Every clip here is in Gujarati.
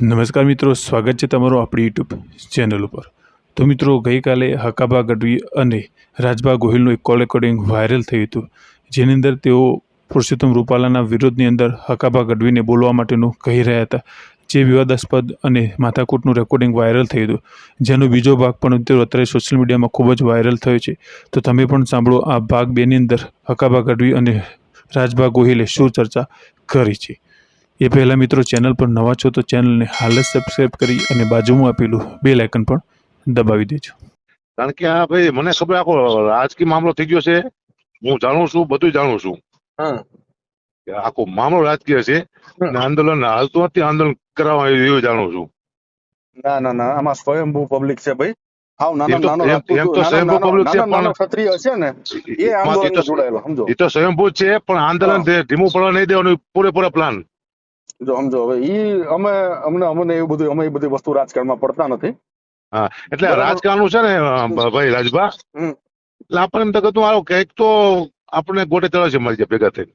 નમસ્કાર મિત્રો, સ્વાગત છે તમારું આપણી યુટ્યુબ ચેનલ ઉપર. તો મિત્રો, ગઈકાલે હકાબા ગઢવી અને રાજભા ગોહિલનું એક કોલ રેકોર્ડિંગ વાયરલ થયું હતું, જેની અંદર તેઓ પુરુષોત્તમ રૂપાલાના વિરોધની અંદર હકાબા ગઢવીને બોલવા માટેનું કહી રહ્યા હતા, જે વિવાદાસ્પદ અને માથાકૂટનું રેકોર્ડિંગ વાયરલ થયું હતું. જેનો બીજો ભાગ પણ અત્યારે સોશિયલ મીડિયામાં ખૂબ જ વાયરલ થયો છે. તો તમે પણ સાંભળો, આ ભાગ બેની અંદર હકાબા ગઢવી અને રાજભા ગોહિલે શું ચર્ચા કરી છે. એ પહેલાં મિત્રો ચેનલ પર નવા છો તો ચેનલને હાલ જ સબસ્ક્રાઈબ કરી અને બાજુમાં આપેલું બે લાઇકન પણ દબાવી દેજો. કારણ કે આ ભાઈ મને ખબર આખો રાજકીય મામલો થઈ ગયો છે. હું જાણું છું બધું જાણું છું. આખો મામલો રાજકીય છે. આંદોલન હાલતું નથી આંદોલન કરાવવા એવું જાણું છું. ના ના ના આમાં સ્વયંભૂ પબ્લિક છે ભાઈ. હાવ નાનો નાનો એમ- તો સ્વયંભૂ નાનો- છે પણ- ક્ષત્રિય છે ને એ આંદોલન તો- જોડાયેલો સમજો. એ તો સ્વયંભૂ છે પણ આંદોલન ધીમું પડવા નહીં દેવાનું પૂરેપૂરા પ્લાન જો સમજો હવે ઈ અમે અમને અમને એવું બધું અમે એ બધી વસ્તુ રાજકારણમાં પડતા નથી. હા એટલે રાજકારણ છે ને ભાઈ રાજભા એટલે આપણને એમ તો કહેતું આવો કંઈક તો આપણે ગોટે ચડે છે મળી જાય ભેગા થઈને.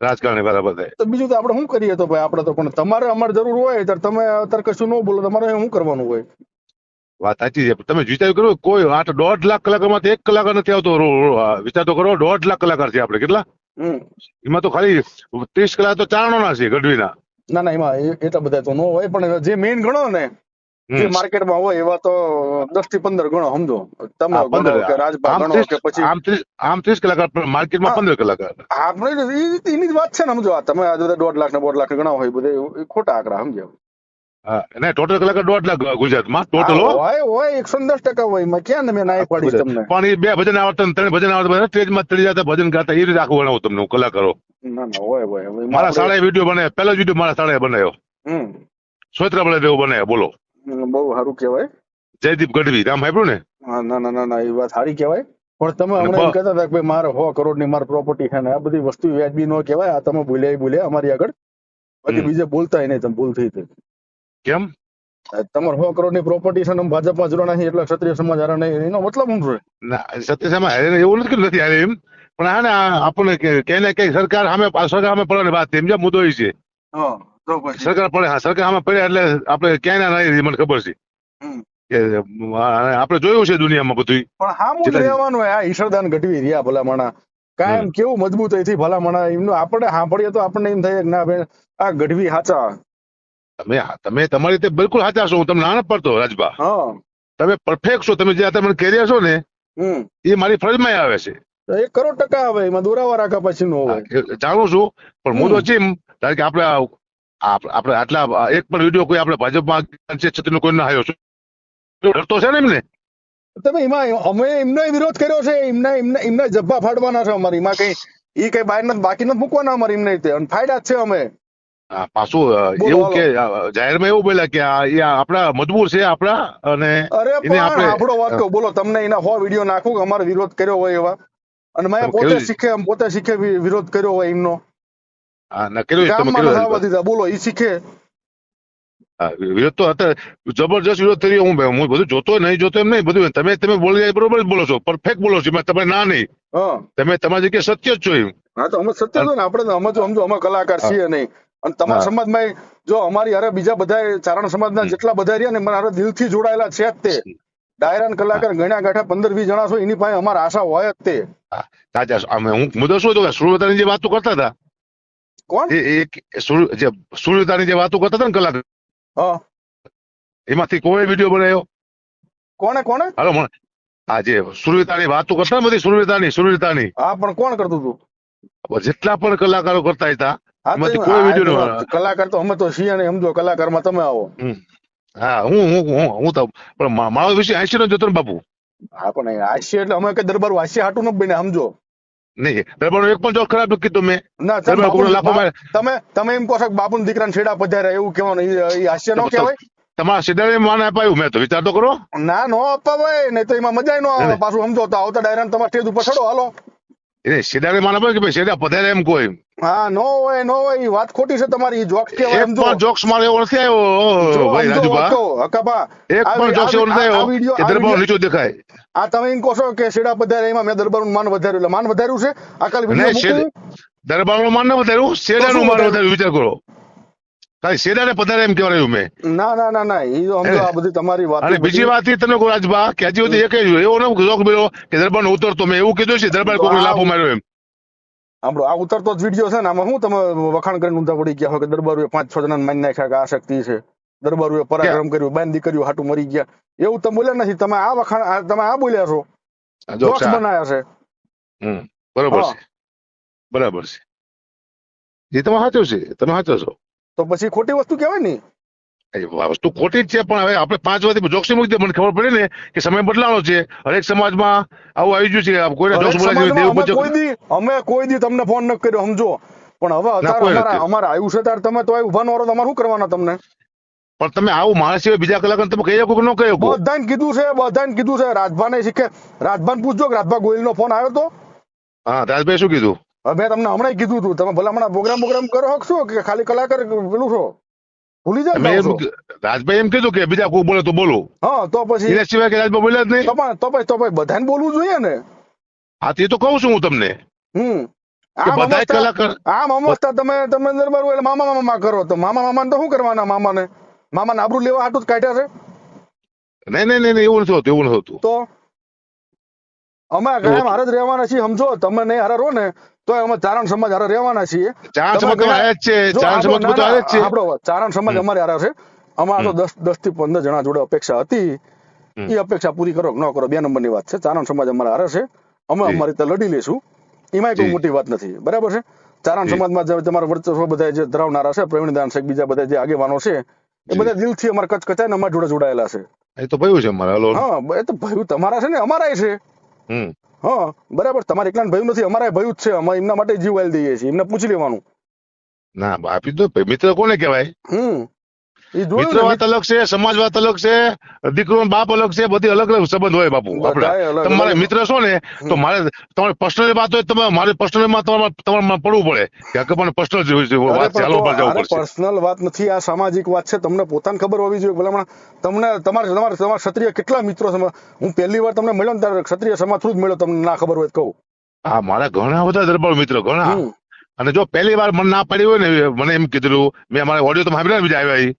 રાજકારણી બરાબર થાય. તો બીજું તો આપણે શું કરીએ તો ભાઈ આપણે તો પણ તમારે અમારે જરૂર હોય ત્યારે તમે અત્યારે કશું ન બોલો તમારે શું કરવાનું હોય? વાત સાચી છે તમે વિચાર કરો કોઈ આઠ દોઢ લાખ કલાકારમાંથી એક કલાકાર નથી આવતો વિચાર તો કરો દોઢ લાખ કલાકાર છે આપણે કેટલા. એમાં તો ખાલી ત્રીસ કલાક તો ચારણોના છે ગઢવીના. ના ના એમાં એટલા બધા તો ન હોય પણ જે મેઇન ગણો ને. જે માર્કેટમાં હોય એવા તો દસથી પંદર ગણો સમજો. તમે પંદર. ગણો કે રાજભા ગણો કે પછી આમ ત્રીસ આમ ત્રીસ કલાક માર્કેટમાં પંદર કલાક આપણે એની જ વાત છે ને સમજો. આ તમે આ બધા દોઢ લાખ ને દોઢ લાખ ગણા હોય બધે ખોટા આંકડા સમજો હા ટોટલ કલાકાર દોઢ લાખ ગુજરાતમાં ટોટલ હોય હોય એકસો દસ ટકા હોય. એમાં ક્યાં મેં ના પાડીશ તમને? પણ એ બે ભજન આવડતા ત્રણ ભજન આવડતા સ્ટેજમાં જતા ભજન ગાતા એ રીતે આખું બનાવું તમને હું કલાકારો. ના ના હોય હોય. હવે એમાં મારા શાળાએ વીડિયો બનાવ્યો પહેલો જ વીડિયો મારા શાળાએ બનાવ્યો. હમ. સોયત્રા બળે દેવો બનાવ્યો બોલો. બઉ બહુ સારું કહેવાય. જયદીપ ગઢવી નામ સાંભળ્યું ને? ના ના ના ના એ વાત સારી કહેવાય. પણ તમે હમણાં કહેતા હતા કે ભાઈ મારે સો કરોડની મારી પ્રોપર્ટી છે ને આ બધી વસ્તુ વ્યાજબી નો કહેવાય આ તમે ભૂલ્યા ભૂલ્યા અમારી આગળ. બાકી બીજે બોલતા નહીં તમે ભૂલ થઈ હતી કેમ? તમારે સો કરોડની પ્રોપર્ટી છે ને ભાજપમાં જોડાણા છે એટલે ક્ષત્રિય સમાજ હારે નહીં એનો મતલબ શું છે? ના સત્યસામાં હારે એવું નથી નથી હારે એમ. પણ હા ને આપણને કે ને કઈ સરકાર સામે સરકાર સામે પડે વાત એમ જે મુદ્દો એ છે. સરકાર પડે હા સરકાર સામે પડે એટલે આપણે ક્યાંય ના રહી મને ખબર છે. આપણે જોયું છે દુનિયામાં બધું પણ હામું રહેવાનું હોય આ ઈશ્વરદાન ગઢવી રહ્યા ભલા માણા કાયમ કેવું મજબૂતથી ભલામણા એમનું આપણે સાંભળીએ તો આપણને એમ થાય કે ના ભાઈ આ ગઢવી હાચા તમે તમે તમારી રીતે બિલકુલ સાચા છો. હું તમને ના પડતો રાજભા. તમે પરફેક્ટ છો. તમે જે તમે કેરિયર છો ને એ મારી ફરજમાં આવે છે. એક કરોડ ટકા આવે એમાં દોરાવા રાખા પછી નો હોય. જાણું છું પણ હું તો છે કારણ કે આપણે આપણે આટલા એક પણ વીડિયો કોઈ આપણે ભાજપમાં છે છત્રીનો કોઈ ના આવ્યો છે. ડરતો છે ને એમને? તમે એમાં અમે એમનો વિરોધ કર્યો છે એમના એમના એમના જબ્બા ફાડવાના છે અમારે. એમાં કઈ એ કઈ બહાર નથી બાકી નથી મૂકવાના અમારે એમને રીતે. અને ફાયદા જ છે અમે. પાછું એવું કે જાહેરમાં એવું બોલ્યા કે આ એ આપણા મજબૂર છે આપણા અને અરે એને આપણે- આપણો વાત કહું. બોલો તમને એના હો વીડિયો નાખું કે અમારે વિરોધ કર્યો હોય એવા. અને મેં પોતે શીખે એમ પોતે શીખે વિરોધ કર્યો હોય એમનો. હા ન કર્યું તમે કર્યું બોલો ઈ શીખે. વિરોધ તો અત્યારે જબરજસ્ત વિરોધ થઈ રહ્યો હું હું બધું જોતો નહીં જોતો એમ નહીં. બધું તમે તમે બોલી બરોબર જ બોલો છો. પરફેક્ટ બોલો છો. તમે ના નહીં. તમે તમારી જગ્યાએ સત્ય જ છો એમ. હા તો અમે સત્ય છો ને. આપણે અમે સમજો અમે કલાકાર છીએ નહીં. અને તમારા સમાજમાં જો અમારી અરે બીજા બધા ચારણ સમાજના. જેટલા બધા રહ્યા ને મારા દિલથી જોડાયેલા છે જ તે. ડાયરાન કલાકાર ગણ્યા ગાંઠા પંદર વીસ જણા છો એની પાસે અમારા આશા હોય જ તે. સાચા અમે હું મુદ્દો શું હતો કે સુરવતાની જે વાતો કરતા હતા? કોણ? એક જે સુરવતાની જે વાતો કરતા હતા ને કલાકાર. હા. એમાંથી કોઈ વીડિયો બનાવ્યો? કોણે કોણે? હાલો મને. આ જે સુરવીરતાની વાતો કરતા બધી સુરવિતાની સુરવીરતાની હા પણ કોણ કરતું હતું? જેટલા પણ કલાકારો કરતા હતા કોઈ વીડિયો કલાકાર તો અમે તો છીએ ને સમજો કલાકારમાં તમે આવો. હા હું હું હું હું તો પણ મા- મારો વિશે હાસ્ય નો જોતો ને બાપુ. હા પણ હાસ્ય એટલે અમે કઈ દરબાર હાસ્ય હાટું ન બને સમજો. નહીં દરબાર એક પણ જોક ખરાબ કીધું મેં. ના તમે તમે એમ કહો છો કે બાપુ દીકરાને છેડા પધાર્યા એવું કહેવાનું ઈ હાસ્ય નો કહેવાય? તમારા સિદ્ધાર્થ માન અપાયું મેં તો વિચાર તો કરો. ના નો અપાવાય નહીં તો એમાં મજા નો આવે પાછું સમજો તો આવતા ડાયરા તમારા સ્ટેજ ઉપર ચડો હાલો. એને સિદ્ધાર્થ માન અપાયું કે ભાઈ સીધા પધારે એમ કોઈ? હા નો હોય નો હોય વાત ખોટી છે તમારી. જોક્સ કે એક પણ જોક્સ મારે એવો નથી આવ્યો ભાઈ રાજુભા. વાત એક પણ જોક્સ એવો નથી આવ્યો કે દરબાર નીચો દેખાય. આ તમે એમ કહો છો કે શેડા પધારે એમાં મેં દરબારનું માન વધાર્યું. એટલે માન વધાર્યું છે? અકાલ કાલે વીડિયો દરબારનું માન ન વધાર્યું શેડાનું માન વધાર્યું? વિચાર કરો. કાઈ શેડાને પધારે એમ કહેવાયું મેં. ના ના ના ના એ તો સમજો આ બધી તમારી વાત અને બીજી વાત એ તમને કહું રાજભા કે હજી સુધી એક એવો ન જોક મળ્યો કે દરબાર ઉતરતો મેં એવું કીધું છે દરબાર કોઈને લાફો માર્યો એમ. આપણો આ ઉતરતો જ વીડિયો છે ને આમાં શું તમે વખાણ કરીને ઊંધા પડી ગયા હોય કે દરબારુએ પાંચ છ જણાને મારી નાખ્યા કે આ શક્તિ છે? દરબારુએ પરાક્રમ કર્યું બાન દીકરીઓ હાટું મરી ગયા. એવું તમે બોલ્યા નથી. તમે આ વખાણ તમે આ બોલ્યા છો. જોક્સ બનાયા છે. બરાબર છે. બરાબર છે. એ તમે સાચો છે. તમે સાચો છો. તો પછી ખોટી વસ્તુ કહેવાય ને. એ વસ્તુ ખોટી જ છે પણ હવે આપણે પાંચ વર્ષથી જોક્ષી મૂકી દે. મને ખબર પડે ને કે સમય બદલાનો છે. હરેક સમાજમાં આવું આવી ગયું છે કોઈને જોક્ષ દેવ અમે કોઈ દી અમે કોઈ દી તમને ફોન ન કર્યો સમજો. પણ હવે અત્યારે અમારા આવ્યું છે ત્યારે તમે તો ઊભા નો તમારે શું કરવાના તમને? પણ તમે આવું માણસ સિવાય બીજા કલાકાર તમે કહી શકો કે ન કહી શકો? બધાને કીધું છે બધાને કીધું છે. રાજભાને શીખે રાજભાન પૂછજો કે રાજભા ગોયલ નો ફોન આવ્યો તો? હા રાજભાઈ શું કીધું? હવે મેં તમને હમણાં કીધું હતું તમે ભલે હમણાં પ્રોગ્રામ પ્રોગ્રામ કરો છો કે ખાલી કલાકાર પેલું છો? ભૂલી જાય રાજભાઈ એમ કીધું કે બીજા કોઈ બોલે તો બોલો. હા તો પછી એના સિવાય કે રાજભાઈ બોલ્યા જ નહીં. તો પણ તો પછી તો પછી બધાને બોલવું જોઈએ ને. હા તે તો કહું છું હું તમને. હમ. આમ બધા અમસ્તા- કલાકાર આમ અમસ્તા તમે તમે દરબાર એટલે મામા મામા કરો. તો મામા મામાને તો શું કરવાના મામાને? મામાને આબરૂ લેવા હાટું જ કાઢ્યા છે? નહીં નહીં નહીં નહીં, એવું નથી હોતું એવું નથી હોતું તો? અમે કાયમ હારે જ રહેવાના છીએ સમજો. તમે નહીં હારે રહો ને તો અમે ચારણ સમાજ હારે રહેવાના છીએ. ચારણ સમાજ જ છે. ચારણ સમાજ તો આવે છે. આપણો ચારણ સમાજ અમારે હારે છે. અમારે તો. દસ દસથી પંદર જણા જોડે અપેક્ષા હતી. એ અપેક્ષા પૂરી કરો કે ન કરો બે નંબરની વાત છે. ચારણ સમાજ અમારે હારે છે. અમે અમારી રીતે લડી લઈશું. એમાં કોઈ મોટી વાત નથી. બરાબર છે? ચારણ. સમાજમાં જે તમારા વર્ચસ્વ બધા જે ધરાવનારા છે પ્રવીણદાન છે બીજા બધા જે આગેવાનો છે એ. બધા દિલથી અમારે કચ કચાઈને અમારા જોડે જોડાયેલા છે. એ તો ભયું છે મારા હા એ તો ભયું તમારા છે ને અમારા છે. હા બરાબર. તમારે એકલા ભયું નથી અમારે ભયું જ છે. અમે એમના માટે જીવ વાળી દઈએ છીએ. એમને પૂછી લેવાનું. ના આપી તો મિત્ર કોને કહેવાય? હમ. મિત્ર વાત અલગ છે સમાજ વાત અલગ છે દીકરો બાપ અલગ છે બધી અલગ અલગ સંબંધ હોય બાપુ આપડા તમારે મિત્ર છો ને તો મારે તમારે પર્સનલ વાત હોય તમારે મારે પર્સનલમાં તમારે તમારે પડવું પડે. કે હકે પણ પર્સનલ વાત તો પર જવું પડશે. પર્સનલ વાત નથી આ સામાજિક વાત છે તમને પોતાને ખબર હોવી જોઈએ. ભલામણ તમને તમારે તમારે તમારા ક્ષત્રિય કેટલા મિત્રો હું પહેલી વાર તમને મળ્યો ને ત્યારે ક્ષત્રિય સમાજ થ્રુ જ મળ્યો તમને ના ખબર હોય તો કહું. હા મારા ઘણા બધા દરબાર મિત્રો ઘણા. અને જો પહેલી વાર મને ના પડી હોય ને મને એમ કીધું મેં અમારે ઓડિયો તો સાંભળ્યા બીજા આવ્યા.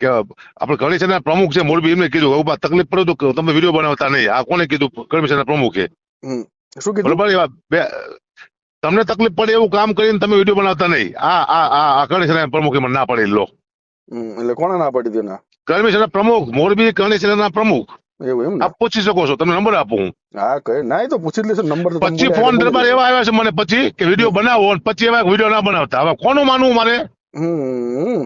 કે આપણે કમિશનના પ્રમુખ છે મોરબી એમને કીધું ઊભા તકલીફ પડે તો તમે વીડિયો બનાવતા નહીં આ કોને કીધું? કમિશનના પ્રમુખે. શું કીધું? બરોબર એવા બે તમને તકલીફ પડે એવું કામ કરીને તમે વીડિયો બનાવતા નહીં. આ આ આ કમિશનના પ્રમુખે મને ના પડેલી લો. એટલે કોણે ના પાડી દે ના પ્રમુખ મોરબી કમિશનરના પ્રમુખ. એવું એમ આપ પૂછી શકો છો તમને નંબર આપું હું. હા કઈ ના તો પૂછી લેશો નંબર પછી ફોન દરબાર એવા આવ્યા છે મને પછી કે વીડિયો બનાવો પછી એવા વીડિયો ના બનાવતા. હવે કોનું માનવું મારે? હમ,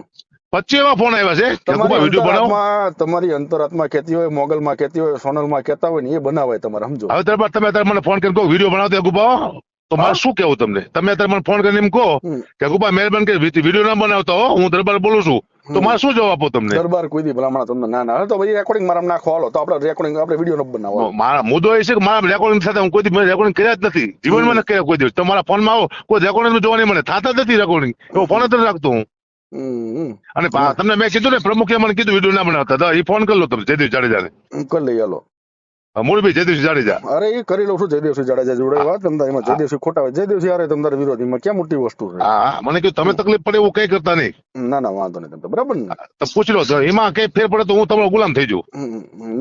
પછી એવા ફોન આવ્યા છે? વીડિયો બનાવો. તમારી અંતરાત્મા કહેતી હોય મોગલમાં કહેતી હોય સોનલમાં કહેતા હોય ને એ બનાવાય તમારે સમજો. હવે તમે અત્યારે મને ફોન કરીને કહો વીડિયો બનાવતો ગુબા તો મારે શું કેવું તમને? તમે અત્યારે મને ફોન કરીને એમ કહો કે ગુબા મહેરબાની કરી વીડિયો ના બનાવતા હો. હું દરબાર બોલું છું. તો મારે શું જવાબ આપો તમને? દરબાર કોઈ દી ભલામણ તમને ના ના તો ભાઈ રેકોર્ડિંગ મારા નાખો હાલો. તો આપણે રેકોર્ડિંગ આપણે વીડિયો ન બનાવો મારા મુદ્દો એ છે કે મારા રેકોર્ડિંગ સાથે હું કોઈ દી રેકોર્ડિંગ કર્યા જ નથી. જીવનમાં નથી કર્યા કોઈ દિવસ. તમારા ફોનમાં આવો. કોઈ રેકોર્ડિંગ જોવા નહીં મળે. થતા જ નથી રેકોર્ડિંગ એવો ફોન જ રાખતો હું. અને તમને મેં કીધું ને પ્રમુખે મને કીધું વીડિયો ના બનાવતા. એ ફોન કરી લો તમે જયદેવ જાડેજાને. કરી લઈ હાલો. મૂળભી જયદેવ જાડેજા. અરે એ કરી લઉં છું જયદેવસિંહ જાડેજા જોડે વાત. તમને એમાં જયદેવસિંહ ખોટા હોય. જયદેવસિંહ હારે તમ તારે વિરોધીમાં ક્યાં મોટી વસ્તુ છે? હા મને કીધું તમે તકલીફ પડે એવું કઈ કરતા નહીં. ના ના વાંધો નહીં તમે બરાબર ને? તો પૂછી લો એમાં કઈ ફેર પડે તો હું તમારો ગુલામ થઈ જાઉં.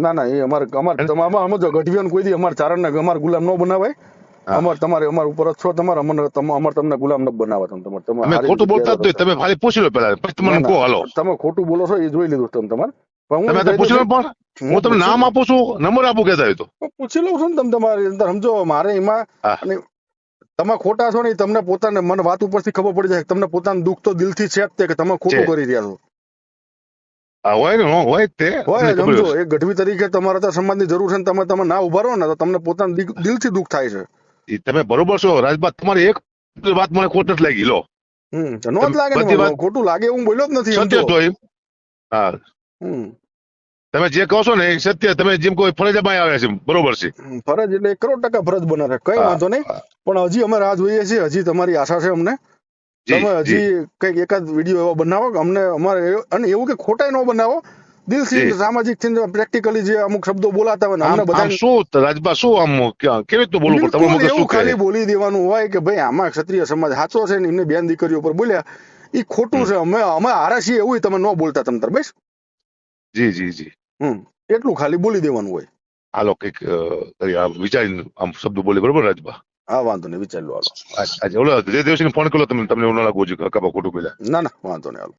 ના ના એ અમારે અમારે તમારે સમજો ગઢવીઓને કોઈ દી અમારે ચારણ ને અમારે ગુલામ ન બનાવાય. અમારે તમારે અમાર ઉપર છો. તમારે અમને અમાર તમને ગુલામ ન બનાવવા તમે. તમારે તમે ખોટું બોલતા જ તમે ખાલી પૂછી લો પેલા. પછી તમને કહો હાલો. તમે ખોટું બોલો છો એ જોઈ લીધું તમે તમારે. પણ હું પૂછી લો પણ. હું તમને નામ આપું છું નંબર આપું કેતા હોય તો. પૂછી લઉં છું ને તમે તમારી અંદર. સમજો મારે એમાં અને તમે ખોટા છો ને તમને પોતાને મને વાત ઉપરથી ખબર પડી જાય તમને પોતાનું દુઃખ તો દિલથી છે જ તે કે તમે ખોટું કરી રહ્યા છો. હોય ને હોય તે. હોય મને જ ખબર સમજો એક ગઢવી તરીકે તમારા તો સમાજની જરૂર છે ને તમે તમે ના ઊભા રહો ને તો તમને પોતાનું દિલ- દિલથી દુઃખ થાય છે. તમે બરોબર છો રાજભાઈ તમારી એક વાત મને ખોટ નથી લાગી લો. લાગે ખોટું લાગે હું બોલ્યો જ નથી સત્ય તો. હા. તમે જે કહો છો ને એ સત્ય તમે જેમ કોઈ ફરજમાં આવ્યા છે બરોબર છે. ફરજ એટલે એક કરોડ ટકા ફરજ બને છે કઈ વાંધો નહીં. પણ હજી અમે રાહ જોઈએ છીએ હજી તમારી આશા છે અમને. તમે હજી કંઈક એકાદ વીડિયો એવો બનાવો કે અમને અમારે અને એવું કે ખોટાઈ ન બનાવો દિલથી. સામાજિક પ્રેક્ટિકલી જે અમુક શબ્દો બોલાતા હોય ને અમને બધા શું રાજબા શું આમ કેવી રીતે બોલવું પડે? એવું શું ખાલી બોલી દેવાનું હોય કે ભાઈ આમાં ક્ષત્રિય સમાજ સાચો છે ને એમને બેન દીકરીઓ પર બોલ્યા. એ ખોટું છે. અમે અમે હારા છીએ એવું તમે ન બોલતા તમતર બસ. જી જી જી. હમ. એટલું ખાલી બોલી દેવાનું હોય. હાલો કંઈક વિચારી આમ શબ્દ બોલે બરોબર રાજભા? હા વાંધો નહીં વિચારી લો હાલો. આજે ઓલા જે દિવસે ફોન કર્યો તમે તમને એવું ના લાગવું જોઈએ કે ખોટું બોલ્યા. ના ના વાંધો નહીં હાલો.